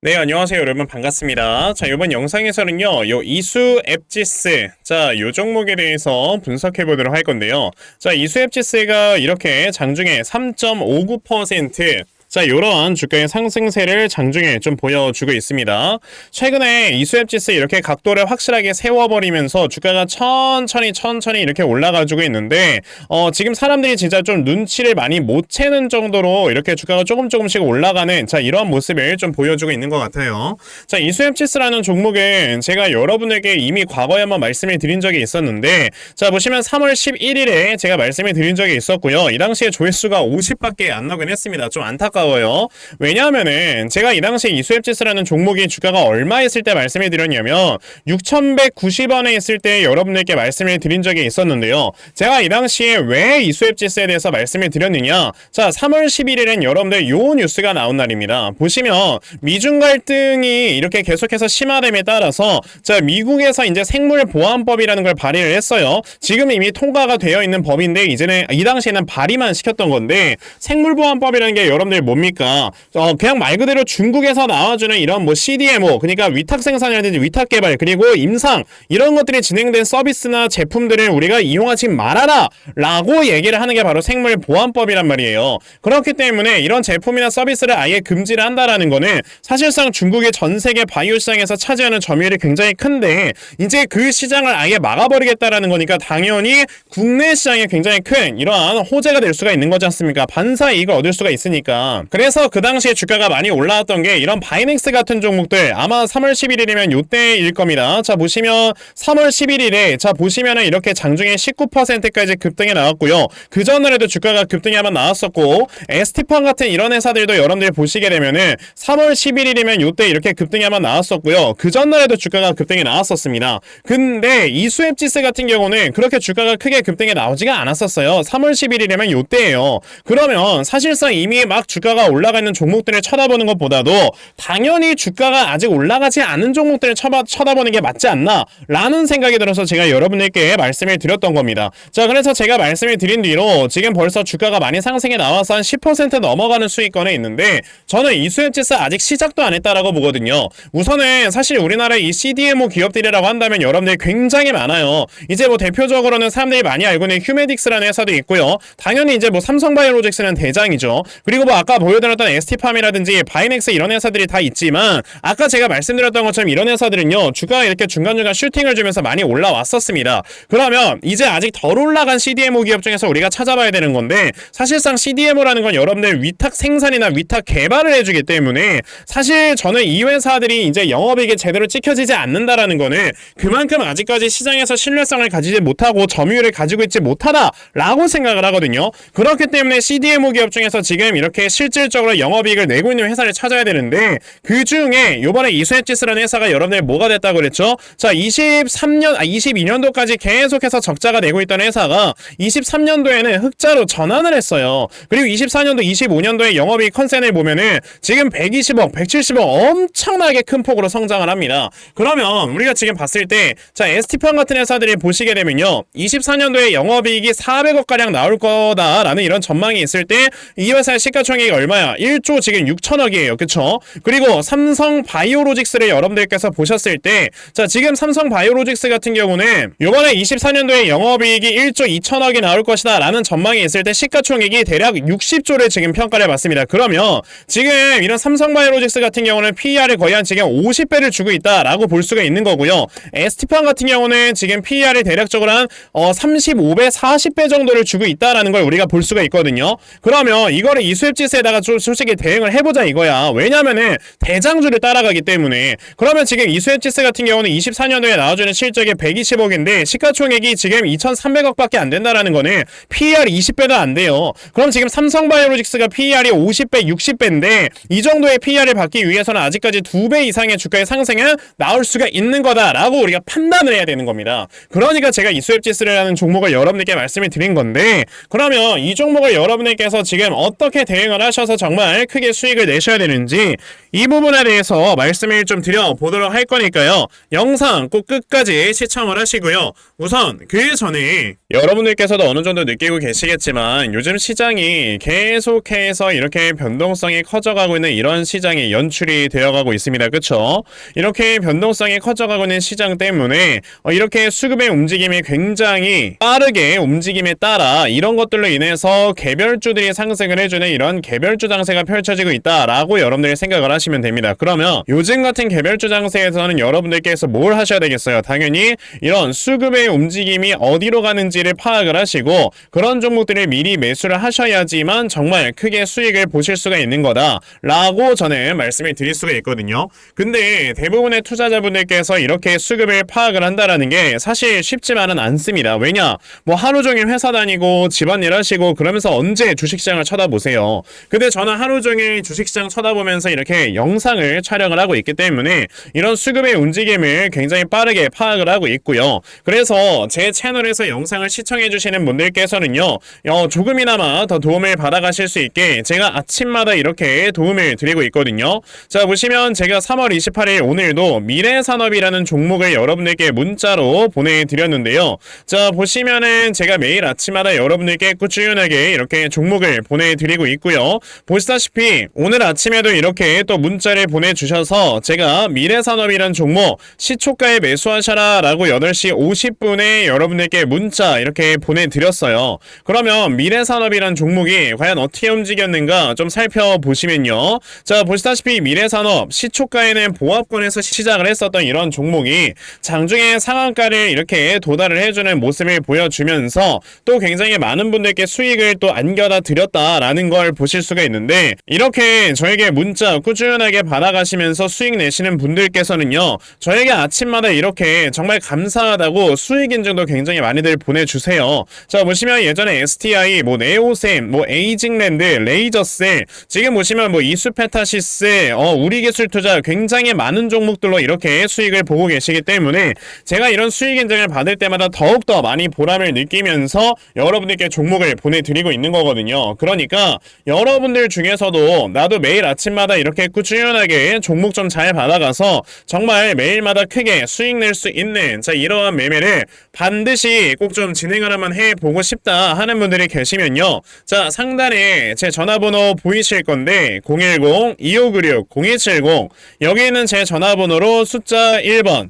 네, 안녕하세요, 여러분. 반갑습니다. 자, 이번 영상에서는요, 요 이수 앱지스. 자, 요 종목에 대해서 분석해 보도록 할 건데요. 자, 이수 앱지스가 이렇게 장중에 3.59%, 자, 이러한 주가의 상승세를 장중에 좀 보여주고 있습니다. 최근에 이수앱지스 이렇게 각도를 확실하게 세워버리면서 주가가 천천히 천천히 이렇게 올라가지고 있는데, 어, 지금 사람들이 진짜 좀 눈치를 많이 못 채는 정도로 이렇게 주가가 조금 조금씩 올라가는, 자, 이러한 모습을 좀 보여주고 있는 것 같아요. 자, 이수앱지스라는 종목은 제가 여러분에게 이미 과거에 한번 말씀을 드린 적이 있었는데, 자, 보시면 3월 11일에 제가 말씀을 드린 적이 있었고요. 이 당시에 조회수가 50밖에 안 나오긴 했습니다. 좀 안타 까워요. 왜냐하면은 제가 이 당시에 이수앱지스라는 종목이 주가가 얼마 있을 때 말씀을 드렸냐면 6,190원에 있을 때 여러분들께 말씀을 드린 적이 있었는데요. 제가 이 당시에 왜 이수앱지스에 대해서 말씀을 드렸느냐? 자, 3월 11일엔 여러분들 요 뉴스가 나온 날입니다. 보시면 미중 갈등이 이렇게 계속해서 심화됨에 따라서 자, 미국에서 이제 생물 보안법이라는 걸 발의를 했어요. 지금 이미 통과가 되어 있는 법인데 이제는 이 당시에는 발의만 시켰던 건데 생물 보안법이라는 게 여러분들 뭡니까? 어, 그냥 말 그대로 중국에서 나와주는 이런 뭐 CDMO, 그러니까 위탁 생산이라든지 위탁 개발, 그리고 임상, 이런 것들이 진행된 서비스나 제품들을 우리가 이용하지 말아라! 라고 얘기를 하는 게 바로 생물보안법이란 말이에요. 그렇기 때문에 이런 제품이나 서비스를 아예 금지를 한다라는 거는 사실상 중국의 전 세계 바이오 시장에서 차지하는 점유율이 굉장히 큰데, 이제 그 시장을 아예 막아버리겠다라는 거니까 당연히 국내 시장에 굉장히 큰 이러한 호재가 될 수가 있는 거지 않습니까? 반사 이익을 얻을 수가 있으니까. 그래서 그 당시에 주가가 많이 올라왔던 게 이런 바이넥스 같은 종목들 아마 3월 11일이면 요때일 겁니다. 자 보시면 3월 11일에 자 보시면은 이렇게 장중에 19%까지 급등이 나왔고요. 그 전날에도 주가가 급등이 한번 나왔었고 에스티펀 같은 이런 회사들도 여러분들이 보시게 되면은 3월 11일이면 요때 이렇게 급등이 한번 나왔었고요. 그 전날에도 주가가 급등이 나왔었습니다. 근데 이수앱지스 같은 경우는 그렇게 주가가 크게 급등이 나오지가 않았었어요. 3월 11일이면 요때예요. 그러면 사실상 이미 막 주가 가 올라가 있는 종목들을 쳐다보는 것보다도 당연히 주가가 아직 올라가지 않은 종목들을 쳐봐, 쳐다보는 게 맞지 않나 라는 생각이 들어서 제가 여러분들께 말씀을 드렸던 겁니다. 자 그래서 제가 말씀을 드린 뒤로 지금 벌써 주가가 많이 상승해 나와서 한 10% 넘어가는 수익권에 있는데 저는 이 수혜지수 아직 시작도 안 했다라고 보거든요. 우선은 사실 우리나라의 이 CDMO 기업들이라고 한다면 여러분들이 굉장히 많아요. 이제 뭐 대표적으로는 사람들이 많이 알고 있는 휴메딕스라는 회사도 있고요. 당연히 이제 뭐 삼성바이오로직스는 대장이죠. 그리고 뭐 아까 보여드렸던 ST팜이라든지 바이넥스 이런 회사들이 다 있지만 아까 제가 말씀드렸던 것처럼 이런 회사들은요 주가가 이렇게 중간중간 슈팅을 주면서 많이 올라왔었습니다. 그러면 이제 아직 덜 올라간 CDMO 기업 중에서 우리가 찾아봐야 되는 건데 사실상 CDMO라는 건 여러분들 위탁 생산이나 위탁 개발을 해주기 때문에 사실 저는 이 회사들이 이제 영업이익이 제대로 찍혀지지 않는다라는 거는 그만큼 아직까지 시장에서 신뢰성을 가지지 못하고 점유율을 가지고 있지 못하다라고 생각을 하거든요. 그렇기 때문에 CDMO 기업 중에서 지금 이렇게 실 질적으로 영업이익을 내고 있는 회사를 찾아야 되는데 그 중에 요번에 이수엣지스라는 회사가 여러분들 뭐가 됐다고 그랬죠? 자 23년 아 22년도까지 계속해서 적자가 내고 있던 회사가 23년도에는 흑자로 전환을 했어요. 그리고 24년도 25년도에 영업이익 컨센을 보면은 지금 120억 170억 엄청나게 큰 폭으로 성장을 합니다. 그러면 우리가 지금 봤을 때 자 에스티펀 같은 회사들이 보시게 되면요 24년도에 영업이익이 400억 가량 나올 거다라는 이런 전망이 있을 때 이 회사의 시가총액이 얼마야? 1조 지금 6천억이에요. 그쵸? 그리고 삼성 바이오로직스를 여러분들께서 보셨을 때, 자, 지금 삼성 바이오로직스 같은 경우는 요번에 24년도에 영업이익이 1조 2천억이 나올 것이다 라는 전망이 있을 때 시가총액이 대략 60조를 지금 평가를 해봤습니다. 그러면 지금 이런 삼성 바이오로직스 같은 경우는 PER을 거의 한 지금 50배를 주고 있다라고 볼 수가 있는 거고요. 에스티판 같은 경우는 지금 PER을 대략적으로 한 어, 35배, 40배 정도를 주고 있다라는 걸 우리가 볼 수가 있거든요. 그러면 이거를 이수입 지수에다 가좀 솔직히 대응을 해보자 이거야. 왜냐면은 대장주를 따라가기 때문에. 그러면 지금 이수입지수 같은 경우는 24년도에 나와주는 실적이 120억인데 시가총액이 지금 2,300억밖에 안 된다라는 거는 PER 20배도 안 돼요. 그럼 지금 삼성바이오로직스가 PER이 50배, 60배인데 이 정도의 PER을 받기 위해서는 아직까지 2배 이상의 주가의 상승은 나올 수가 있는 거다라고 우리가 판단을 해야 되는 겁니다. 그러니까 제가 이수입지수라는 종목을 여러분들께 말씀을 드린 건데 그러면 이 종목을 여러분들께서 지금 어떻게 대응을 하셔서 정말 크게 수익을 내셔야 되는지 이 부분에 대해서 말씀을 좀 드려보도록 할 거니까요. 영상 꼭 끝까지 시청을 하시고요. 우선 그 전에 여러분들께서도 어느 정도 느끼고 계시겠지만 요즘 시장이 계속해서 이렇게 변동성이 커져가고 있는 이런 시장이 연출이 되어가고 있습니다. 그쵸? 이렇게 변동성이 커져가고 있는 시장 때문에 어, 이렇게 수급의 움직임이 굉장히 빠르게 움직임에 따라 이런 것들로 인해서 개별주들이 상승을 해주는 이런 개 별주 장세가 펼쳐지고 있다라고 여러분들이 생각을 하시면 됩니다. 그러면 요즘 같은 개별주 장세에서는 여러분들께서 뭘 하셔야 되겠어요? 당연히 이런 수급의 움직임이 어디로 가는지를 파악을 하시고 그런 종목들을 미리 매수를 하셔야지만 정말 크게 수익을 보실 수가 있는 거다라고 저는 말씀을 드릴 수가 있거든요. 근데 대부분의 투자자분들께서 이렇게 수급을 파악을 한다라는 게 사실 쉽지만은 않습니다. 왜냐? 뭐 하루 종일 회사 다니고 집안일 하시고 그러면서 언제 주식시장을 쳐다보세요. 근데 저는 하루 종일 주식시장 쳐다보면서 이렇게 영상을 촬영을 하고 있기 때문에 이런 수급의 움직임을 굉장히 빠르게 파악을 하고 있고요. 그래서 제 채널에서 영상을 시청해 주시는 분들께서는요. 어, 조금이나마 더 도움을 받아가실 수 있게 제가 아침마다 이렇게 도움을 드리고 있거든요. 자 보시면 제가 3월 28일 오늘도 미래산업이라는 종목을 여러분들께 문자로 보내드렸는데요. 자 보시면은 제가 매일 아침마다 여러분들께 꾸준하게 이렇게 종목을 보내드리고 있고요. 보시다시피 오늘 아침에도 이렇게 또 문자를 보내주셔서 제가 미래산업이라는 종목 시초가에 매수하셔라 라고 8시 50분에 여러분들께 문자 이렇게 보내드렸어요. 그러면 미래산업이란 종목이 과연 어떻게 움직였는가 좀 살펴보시면요. 자 보시다시피 미래산업 시초가에는 보합권에서 시작을 했었던 이런 종목이 장중에 상한가를 이렇게 도달을 해주는 모습을 보여주면서 또 굉장히 많은 분들께 수익을 또 안겨다 드렸다라는 걸 보실 수가 있는데 이렇게 저에게 문자 꾸준하게 받아가시면서 수익 내시는 분들께서는요 저에게 아침마다 이렇게 정말 감사하다고 수익 인증도 굉장히 많이들 보내주세요. 자 보시면 예전에 STI 뭐 네오셈 뭐 에이징랜드 레이저셀 지금 보시면 뭐 이수페타시스 어 우리기술투자 굉장히 많은 종목들로 이렇게 수익을 보고 계시기 때문에 제가 이런 수익 인증을 받을 때마다 더욱더 많이 보람을 느끼면서 여러분들께 종목을 보내드리고 있는 거거든요. 그러니까 여러 분들 중에서도 나도 매일 아침마다 이렇게 꾸준하게 종목 좀 잘 받아가서 정말 매일마다 크게 수익 낼 수 있는 자 이러한 매매를 반드시 꼭 좀 진행을 한번 해보고 싶다 하는 분들이 계시면요. 자 상단에 제 전화번호 보이실 건데 010-2596-0270 여기 있는 제 전화번호로 숫자 1번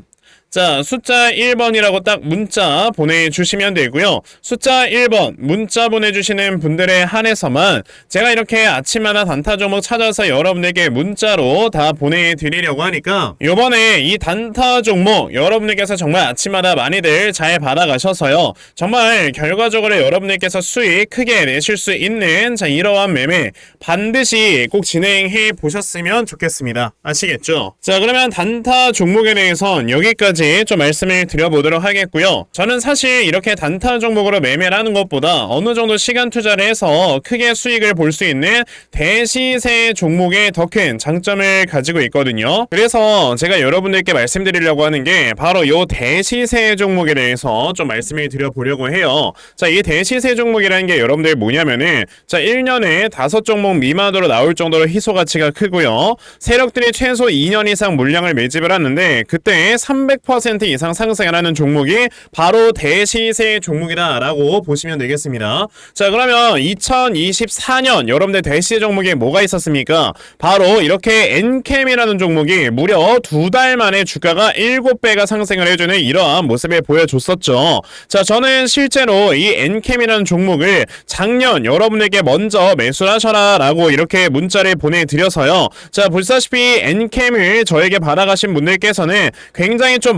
자, 숫자 1번이라고 딱 문자 보내주시면 되고요. 숫자 1번 문자 보내주시는 분들에 한해서만 제가 이렇게 아침마다 단타 종목 찾아서 여러분에게 문자로 다 보내드리려고 하니까 요번에 이 단타 종목 여러분들께서 정말 아침마다 많이들 잘 받아가셔서요. 정말 결과적으로 여러분들께서 수익 크게 내실 수 있는 자 이러한 매매 반드시 꼭 진행해 보셨으면 좋겠습니다. 아시겠죠? 자, 그러면 단타 종목에 대해선 여기까지 여기까지 좀 말씀을 드려보도록 하겠고요. 저는 사실 이렇게 단타 종목으로 매매를 하는 것보다 어느 정도 시간 투자를 해서 크게 수익을 볼 수 있는 대시세 종목에 더큰 장점을 가지고 있거든요. 그래서 제가 여러분들께 말씀드리려고 하는 게 바로 이 대시세 종목에 대해서 좀 말씀을 드려보려고 해요. 자, 이 대시세 종목이라는 게 여러분들 뭐냐면은 자, 1년에 다섯 종목 미만으로 나올 정도로 희소 가치가 크고요. 세력들이 최소 2년 이상 물량을 매집을 하는데 그때 300% 이상 상승을 하는 종목이 바로 대시세 종목이다라고 보시면 되겠습니다. 자, 그러면 2024년 여러분들 대시세 종목에 뭐가 있었습니까? 바로 이렇게 엔캠이라는 종목이 무려 두 달 만에 주가가 7배가 상승을 해주는 이러한 모습을 보여줬었죠. 자, 저는 실제로 이 엔캠이라는 종목을 작년 여러분에게 먼저 매수를 하셔라 라고 이렇게 문자를 보내드려서요. 자, 보시다시피 엔캠을 저에게 받아가신 분들께서는 굉장히 좀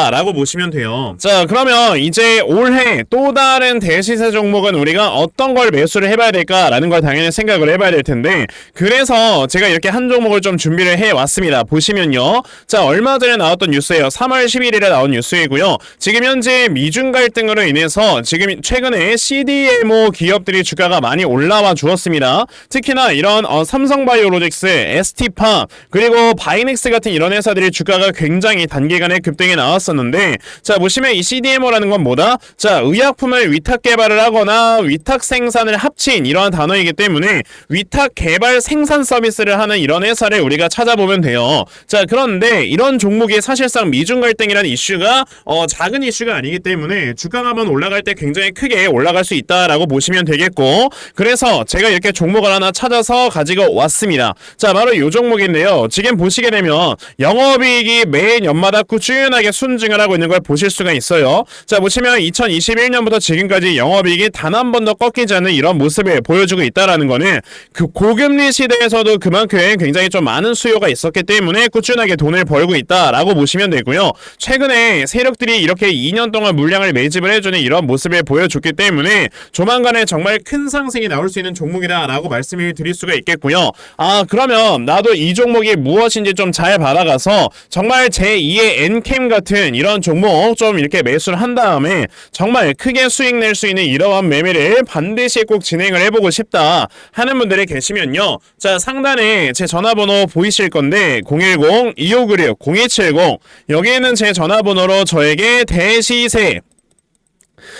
있다라고 보시면 돼요. 자, 그러면 이제 올해 또 다른 대시세 종목은 우리가 어떤 걸 매수를 해봐야 될까라는 걸 당연히 생각을 해봐야 될 텐데 그래서 제가 이렇게 한 종목을 좀 준비를 해 왔습니다. 보시면요. 자, 얼마 전에 나왔던 뉴스예요. 3월 11일에 나온 뉴스이고요. 지금 현재 미중 갈등으로 인해서 지금 최근에 CDMO 기업들이 주가가 많이 올라와 주었습니다. 특히나 이런 어, 삼성바이오로직스, ST팜 그리고 바이넥스 같은 이런 회사들이 주가가 굉장히 단기간에 급등해 나왔 었는데 자 보시면 이 CDMO라는 건 뭐다? 자 의약품을 위탁 개발을 하거나 위탁 생산을 합친 이러한 단어이기 때문에 위탁 개발 생산 서비스를 하는 이런 회사를 우리가 찾아보면 돼요. 자 그런데 이런 종목이 사실상 미중 갈등이라는 이슈가 어, 작은 이슈가 아니기 때문에 주가가 한번 올라갈 때 굉장히 크게 올라갈 수 있다라고 보시면 되겠고 그래서 제가 이렇게 종목을 하나 찾아서 가지고 왔습니다. 자 바로 이 종목인데요. 지금 보시게 되면 영업이익이 매년 연마다 꾸준하게 순 증을 하고 있는 걸 보실 수가 있어요. 자 보시면 2021년부터 지금까지 영업이익이 단 한 번도 꺾이지 않는 이런 모습을 보여주고 있다라는 거는 그 고금리 시대에서도 그만큼 굉장히 좀 많은 수요가 있었기 때문에 꾸준하게 돈을 벌고 있다라고 보시면 되고요. 최근에 세력들이 이렇게 2년 동안 물량을 매집을 해주는 이런 모습을 보여줬기 때문에 조만간에 정말 큰 상승이 나올 수 있는 종목이다라고 말씀을 드릴 수가 있겠고요. 아 그러면 나도 이 종목이 무엇인지 좀 잘 받아가서 정말 제2의 엔캠 같은 이런 종목 좀 이렇게 매수를 한 다음에 정말 크게 수익 낼 수 있는 이러한 매매를 반드시 꼭 진행을 해보고 싶다 하는 분들이 계시면요. 자 상단에 제 전화번호 보이실 건데 010-2596-0270 여기에는 제 전화번호로 저에게 대시세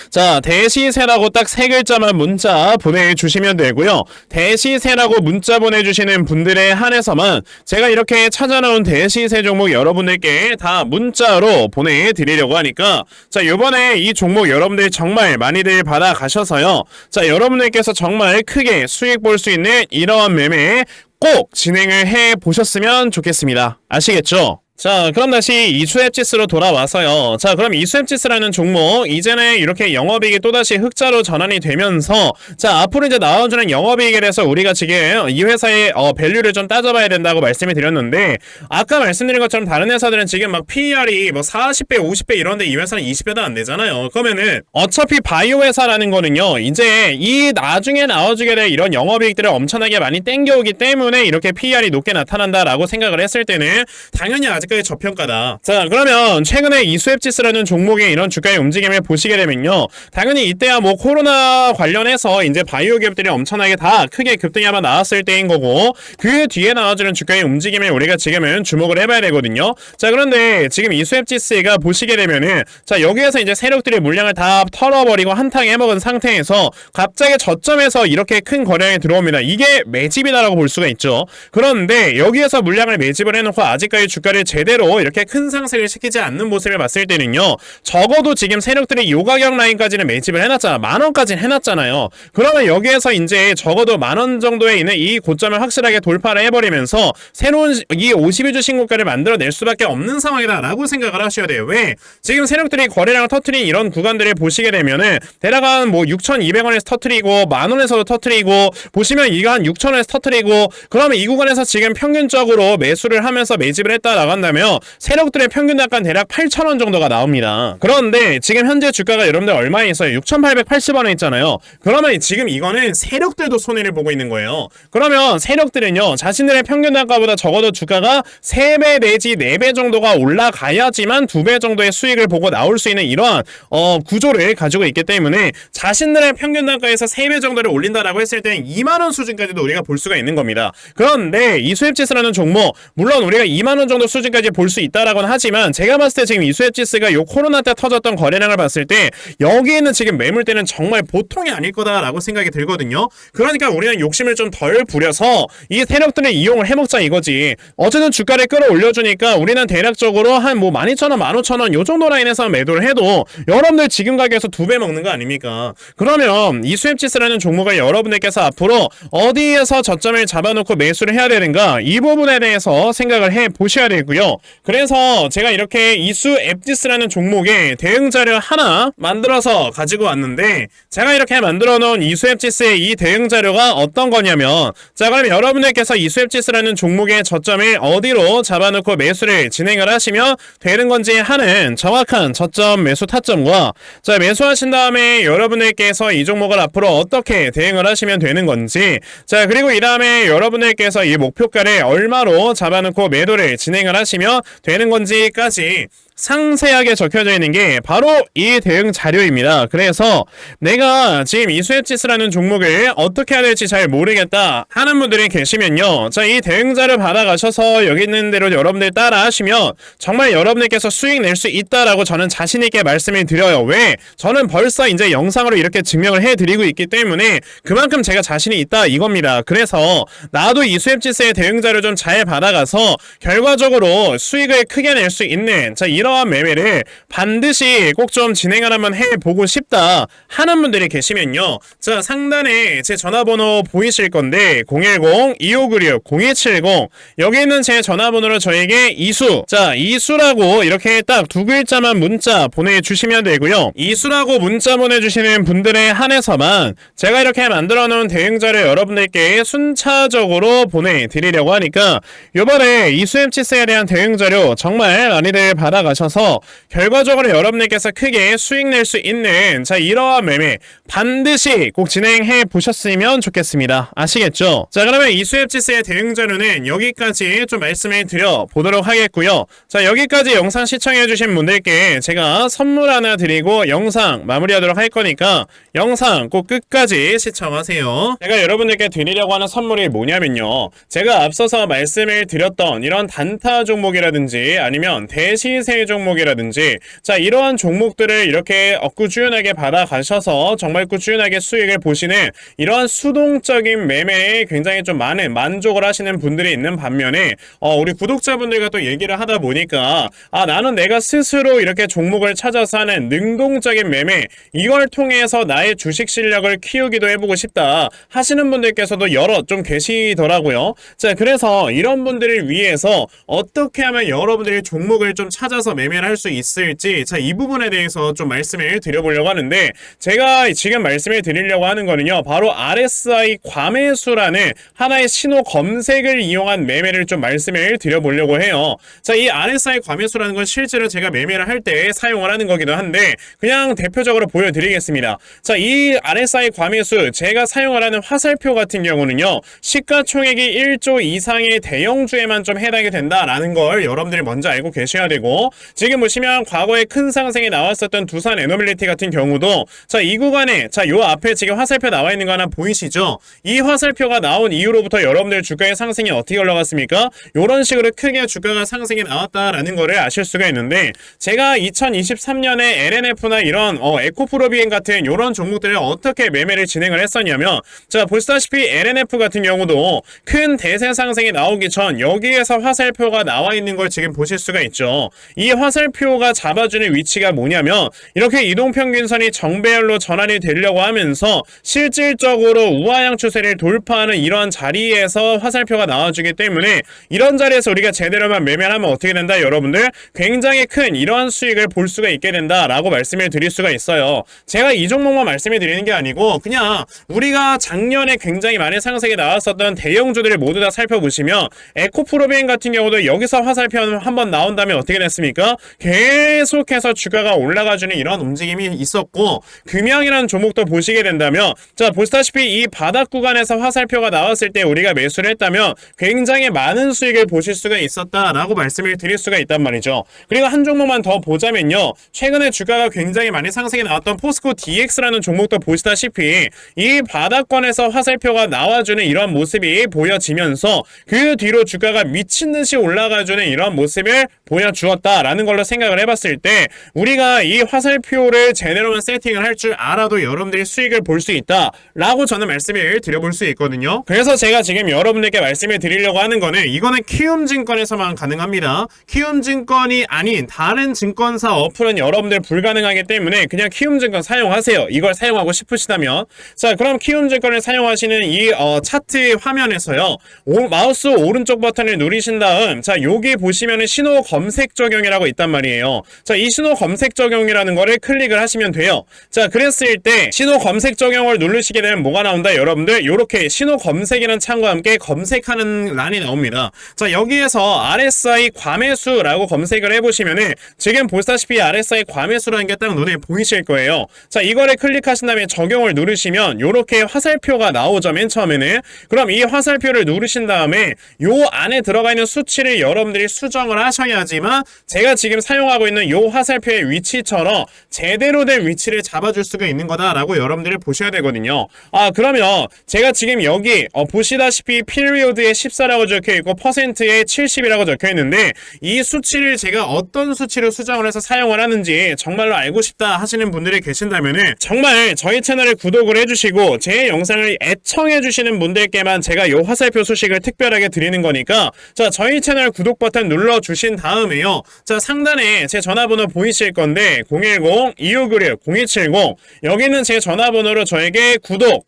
자, 대시세라고 딱 세 글자만 문자 보내주시면 되고요. 대시세라고 문자 보내주시는 분들에 한해서만 제가 이렇게 찾아놓은 대시세 종목 여러분들께 다 문자로 보내드리려고 하니까 자, 요번에 이 종목 여러분들 정말 많이들 받아가셔서요. 자, 여러분들께서 정말 크게 수익 볼 수 있는 이러한 매매 꼭 진행을 해 보셨으면 좋겠습니다. 아시겠죠? 자, 그럼 다시 이수앱지스로 돌아와서요. 자, 그럼 이수앱지스라는 종목 이제는 이렇게 영업이익이 또다시 흑자로 전환이 되면서 자, 앞으로 이제 나와주는 영업이익에 대해서 우리가 지금 이 회사의 어, 밸류를 좀 따져봐야 된다고 말씀을 드렸는데 아까 말씀드린 것처럼 다른 회사들은 지금 막 PER이 뭐 40배, 50배 이런데 이 회사는 20배도 안 되잖아요. 그러면은 어차피 바이오 회사라는 거는요. 이제 이 나중에 나와주게 될 이런 영업이익들을 엄청나게 많이 땡겨오기 때문에 이렇게 PER이 높게 나타난다라고 생각을 했을 때는 당연히 아직 까지 저평가다. 자, 그러면 최근에 이수앱지스라는 종목의 이런 주가의 움직임을 보시게 되면요. 당연히 이때야 뭐 코로나 관련해서 이제 바이오 기업들이 엄청나게 다 크게 급등이 한번 나왔을 때인 거고 그 뒤에 나와주는 주가의 움직임을 우리가 지금은 주목을 해봐야 되거든요. 자, 그런데 지금 이수앱지스가 보시게 되면은 자, 여기에서 이제 세력들이 물량을 다 털어버리고 한탕 해먹은 상태에서 갑자기 저점에서 이렇게 큰 거래량이 들어옵니다. 이게 매집이다라고 볼 수가 있죠. 그런데 여기에서 물량을 매집을 해놓고 아직까지 주가를 제대로 이렇게 큰 상승을 시키지 않는 모습을 봤을 때는요. 적어도 지금 세력들이 요 가격 라인까지는 매집을 해놨잖아. 만 원까지는 해놨잖아요. 그러면 여기에서 이제 적어도 만 원 정도에 있는 이 고점을 확실하게 돌파를 해버리면서 새로운 시- 이 52주 신고가를 만들어낼 수밖에 없는 상황이다라고 생각을 하셔야 돼요. 왜? 지금 세력들이 거래량을 터트린 이런 구간들을 보시게 되면은 대략 한뭐 6,200원에서 터트리고 만 원에서도 터트리고 보시면 이거 한 6,000원에서 터트리고 그러면 이 구간에서 지금 평균적으로 매수를 하면서 매집을 했다라고 한다면 세력들의 평균 단가는 대략 8,000원 정도가 나옵니다. 그런데 지금 현재 주가가 여러분들 얼마에 있어요? 6,880원에 있잖아요. 그러면 지금 이거는 세력들도 손해를 보고 있는 거예요. 그러면 세력들은요, 자신들의 평균 단가보다 적어도 주가가 3배 내지 4배 정도가 올라가야지만 2배 정도의 수익을 보고 나올 수 있는 이러한 어, 구조를 가지고 있기 때문에 자신들의 평균 단가에서 3배 정도를 올린다라고 했을 때는 2만원 수준까지도 우리가 볼 수가 있는 겁니다. 그런데 이 수입지수라는 종목, 물론 우리가 2만원 정도 수준 까지 볼 수 있다라고는 하지만 제가 봤을 때 지금 이 수입지수가 요 코로나 때 터졌던 거래량을 봤을 때 여기에는 지금 매물대는 정말 보통이 아닐 거다라고 생각이 들거든요. 그러니까 우리는 욕심을 좀 덜 부려서 이 세력들을 이용을 해먹자 이거지. 어쨌든 주가를 끌어올려주니까 우리는 대략적으로 한 뭐 12,000원, 15,000원 요 정도 라인에서 매도를 해도 여러분들 지금 가격에서 두 배 먹는 거 아닙니까? 그러면 이 수입지수라는 종목을 여러분들께서 앞으로 어디에서 저점을 잡아놓고 매수를 해야 되는가 이 부분에 대해서 생각을 해 보셔야 되고요. 있거든요. 그래서 제가 이렇게 이수 앱지스라는 종목의 대응 자료 하나 만들어서 가지고 왔는데 제가 이렇게 만들어 놓은 이수 앱지스의 이 대응 자료가 어떤 거냐면 자 그럼 여러분들께서 이수 앱지스라는 종목의 저점을 어디로 잡아놓고 매수를 진행을 하시면 되는 건지 하는 정확한 저점 매수 타점과 자 매수하신 다음에 여러분들께서 이 종목을 앞으로 어떻게 대응을 하시면 되는 건지 자 그리고 이 다음에 여러분들께서 이 목표가를 얼마로 잡아놓고 매도를 진행을 하시 면 되는 건지까지 상세하게 적혀져 있는 게 바로 이 대응 자료입니다. 그래서 내가 지금 이수앱지스라는 종목을 어떻게 해야 될지 잘 모르겠다 하는 분들이 계시면요. 자, 이 대응 자료 받아가셔서 여기 있는 대로 여러분들 따라 하시면 정말 여러분들께서 수익 낼 수 있다라고 저는 자신있게 말씀을 드려요. 왜? 저는 벌써 이제 영상으로 이렇게 증명을 해드리고 있기 때문에 그만큼 제가 자신이 있다 이겁니다. 그래서 나도 이수앱지스의 대응 자료 좀잘 받아가서 결과적으로 수익을 크게 낼 수 있는 자, 이 러한 매매를 반드시 꼭좀 한번 해보고 싶다 하는 분들이 계시면요. 자, 상단에 제 전화번호 보이실 건데 010-2596-0270 여기 있는 제 전화번호로 저에게 이수 자, 이수라고 이렇게 딱 두 글자만 문자 보내주시면 되고요. 이수라고 문자 보내주시는 분들에 한해서만 제가 이렇게 만들어 놓은 대응자를 여러분들께 순차적으로 보내드리려고 하니까 요번에 이수엠치스에 대한 대응자료 정말 많이들 받아가 셔서 결과적으로 여러분들께서 크게 수익 낼 수 있는 자 이러한 매매 반드시 꼭 진행해 보셨으면 좋겠습니다. 아시겠죠? 자 그러면 이수앱지스의 대응 자료는 여기까지 좀 말씀을 드려 보도록 하겠고요. 자 여기까지 영상 시청해 주신 분들께 제가 선물 하나 드리고 영상 마무리하도록 할 거니까 영상 꼭 끝까지 시청하세요. 제가 여러분들께 드리려고 하는 선물이 뭐냐면요. 제가 앞서서 말씀을 드렸던 이런 단타 종목이라든지 아니면 대시세 종목이라든지 자 이러한 종목들을 이렇게 꾸준하게 받아가셔서 정말 꾸준하게 수익을 보시는 이러한 수동적인 매매에 굉장히 좀 많은 만족을 하시는 분들이 있는 반면에 어, 우리 구독자분들과 또 얘기를 하다 보니까 아 나는 내가 스스로 이렇게 종목을 찾아서 하는 능동적인 매매 이걸 통해서 나의 주식 실력을 키우기도 해보고 싶다 하시는 분들께서도 여러 좀 계시더라고요. 자 그래서 이런 분들을 위해서 어떻게 하면 여러분들이 종목을 좀 찾아서 매매를 할 수 있을지 자 이 부분에 대해서 좀 말씀을 드려보려고 하는데 제가 지금 말씀을 드리려고 하는 거는요 바로 RSI 과매수라는 하나의 신호 검색을 이용한 매매를 좀 말씀을 드려보려고 해요. 자 이 RSI 과매수라는 건 실제로 제가 매매를 할 때 사용을 하는 거기도 한데 그냥 대표적으로 보여드리겠습니다. 자 이 RSI 과매수 제가 사용을 하는 화살표 같은 경우는요 시가총액이 1조 이상의 대형주에만 좀 해당이 된다라는 걸 여러분들이 먼저 알고 계셔야 되고 지금 보시면 과거에 큰 상승이 나왔었던 두산 에너빌리티 같은 경우도 자 이 구간에 자 요 앞에 지금 화살표 나와 있는 거 하나 보이시죠? 이 화살표가 나온 이후로부터 여러분들 주가의 상승이 어떻게 올라갔습니까? 요런 식으로 크게 주가가 상승이 나왔다라는 거를 아실 수가 있는데 제가 2023년에 LNF나 이런 어, 에코프로비엔 같은 요런 종목들을 어떻게 매매를 진행을 했었냐면 자 보시다시피 LNF 같은 경우도 큰 대세 상승이 나오기 전 여기에서 화살표가 나와 있는 걸 지금 보실 수가 있죠. 이 화살표가 잡아주는 위치가 뭐냐면 이렇게 이동평균선이 정배열로 전환이 되려고 하면서 실질적으로 우하향 추세를 돌파하는 이러한 자리에서 화살표가 나와주기 때문에 이런 자리에서 우리가 제대로만 매매를 하면 어떻게 된다 여러분들 굉장히 큰 이러한 수익을 볼 수가 있게 된다라고 말씀을 드릴 수가 있어요. 제가 이 종목만 말씀을 드리는 게 아니고 그냥 우리가 작년에 굉장히 많은 상승이 나왔었던 대형주들을 모두 다 살펴보시면 에코프로비엔 같은 경우도 여기서 화살표 한번 나온 다음에 어떻게 됐습니까? 계속해서 주가가 올라가주는 이런 움직임이 있었고 금양이라는 종목도 보시게 된다면 자 보시다시피 이 바닥 구간에서 화살표가 나왔을 때 우리가 매수를 했다면 굉장히 많은 수익을 보실 수가 있었다라고 말씀을 드릴 수가 있단 말이죠. 그리고 한 종목만 더 보자면요. 최근에 주가가 굉장히 많이 상승이 나왔던 포스코 DX라는 종목도 보시다시피 이 바닥권에서 화살표가 나와주는 이런 모습이 보여지면서 그 뒤로 주가가 미친 듯이 올라가주는 이런 모습을 보여주었다 라는 걸로 생각을 해봤을 때 우리가 이 화살표를 제대로만 세팅을 할 줄 알아도 여러분들이 수익을 볼 수 있다 라고 저는 말씀을 드려볼 수 있거든요. 그래서 제가 지금 여러분들께 말씀을 드리려고 하는 거는 이거는 키움증권에서만 가능합니다. 키움증권이 아닌 다른 증권사 어플은 여러분들 불가능하기 때문에 그냥 키움증권 사용하세요. 이걸 사용하고 싶으시다면. 자 그럼 키움증권을 사용하시는 이 어, 차트 화면에서요. 오- 마우스 오른쪽 버튼을 누르신 다음 자 여기 보시면은 신호 검색 적용이라고 있단 말이에요. 자 이 신호 검색 적용이라는 거를 클릭을 하시면 돼요. 자 그랬을 때 신호 검색 적용을 누르시게 되면 뭐가 나온다? 여러분들 요렇게 신호 검색이라는 창과 함께 검색하는 란이 나옵니다. 자 여기에서 RSI 과매수라고 검색을 해보시면은 지금 보시다시피 RSI 과매수라는 게 딱 눈에 보이실 거예요. 자 이거를 클릭하신 다음에 적용을 누르시면 요렇게 화살표가 나오죠 맨 처음에는. 그럼 이 화살표를 누르신 다음에 요 안에 들어가 있는 수치를 여러분들이 수정을 하셔야지만 제가 지금 사용하고 있는 요 화살표의 위치처럼 제대로 된 위치를 잡아줄 수가 있는 거다라고 여러분들이 보셔야 되거든요. 아 그러면 제가 지금 여기 어, 보시다시피 피리오드에 14라고 적혀 있고 퍼센트에 70이라고 적혀 있는데 이 수치를 제가 어떤 수치로 수정을 해서 사용을 하는지 정말로 알고 싶다 하시는 분들이 계신다면 은 정말 저희 채널을 구독을 해주시고 제 영상을 애청해 주시는 분들께만 제가 요 화살표 소식을 특별하게 드리는 거니까 자 저희 채널 구독 버튼 눌러 주신 다음에요 자 상단에 제 전화번호 보이실 건데 010-2596-0270 여기는 제 전화번호로 저에게 구독